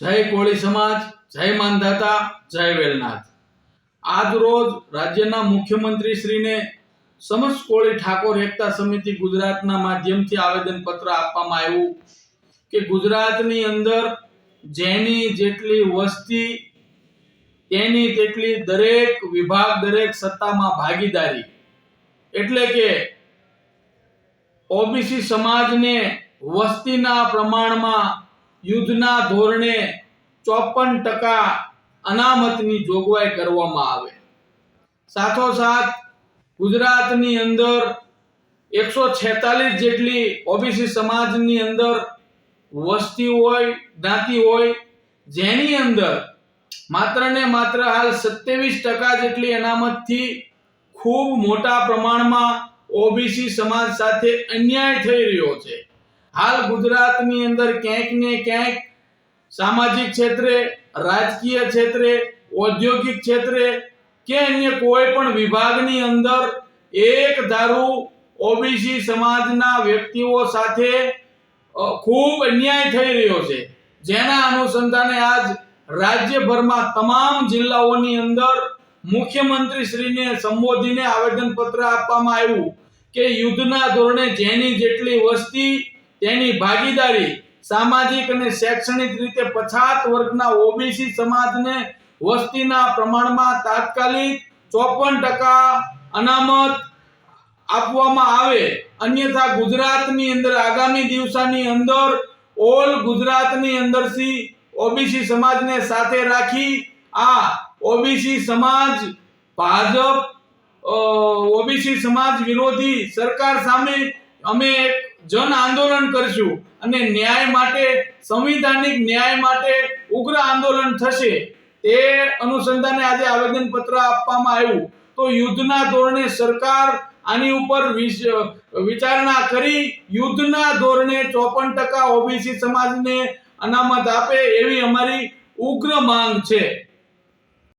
જય કોળી સમાજ, જય માનધાતા, જય વેલનાથ. આજ રોજ રાજ્યના મુખ્યમંત્રી શ્રીને સમસ્ત કોળી ઠાકોર એકતા સમિતિ ગુજરાતના માધ્યમથી આવેદન પત્ર આપવામાં આવ્યું કે ગુજરાતની અંદર જેની જેટલી વસ્તી, તેની તેટલી દરેક વિભાગ, દરેક સત્તામાં ભાગીદારી. એટલે કે ઓબીસી સમાજને વસ્તીના પ્રમાણમાં યુદ્ધના ધોરણે ચોપન ટકા અનામતની જોગવાઈ કરવામાં આવે. સાથોસાથ, ગુજરાતની અંદર એકસો છેતાલીસ જેટલી ઓબીસી સમાજની અંદર વસ્તી હોય, જ્ઞાતિ હોય, જેની અંદર માત્ર ને માત્ર હાલ સત્યાવીસ ટકા જેટલી અનામતથી ખૂબ મોટા પ્રમાણમાં ઓબીસી સમાજ સાથે અન્યાય થઈ રહ્યો છે. હાલ ગુજરાતની અંદર ક્યાંક ને ક્યાંક સામાજિક ક્ષેત્રે, રાજકીય ક્ષેત્રે, ઔદ્યોગિક ક્ષેત્રે કે અન્ય કોઈ પણ વિભાગની અંદર એક ધારું ઓબીસી સમાજના વ્યક્તિઓ સાથે ખૂબ અન્યાય થઈ રહ્યો છે. જેના અનુસંધાને આજ રાજ્યભરમાં તમામ જિલ્લાઓની અંદર મુખ્યમંત્રી શ્રીને સંબોધીને આવેદનપત્ર આપવામાં આવ્યું કે યુદ્ધના ધોરણે જેની જેટલી વસ્તી તેની ભાગીદારી સામાજિક અને શૈક્ષણિક રીતે પછાત વર્ગના ઓબીસી સમાજને વસ્તીના પ્રમાણમાં તાત્કાલિક ચોપન ટકા અનામત આપવામાં આવે. અન્યથા ગુજરાતની અંદર, આગામી દિવસાની અંદર, ઓલ ગુજરાતની અંદરથી ઓબીસી સમાજને સાથે રાખી આ ઓબીસી સમાજ, ભાજપ ઓબીસી સમાજ વિરોધી સરકાર સામે અમે એક જન આંદોલન કરશું અને ન્યાય માટે, સંવિધાનિક ન્યાય માટે ઉગ્ર આંદોલન થશે. તે અનુસંધાને આજે આવેદન પત્ર આપવામાં આવ્યું. તો યુદ્ધના ધોરણે સરકાર આની ઉપર વિચારણા કરી, યુદ્ધના ધોરણે ચોપન ટકા ઓબીસી સમાજને અનામત આપે એવી અમારી ઉગ્ર માંગ છે.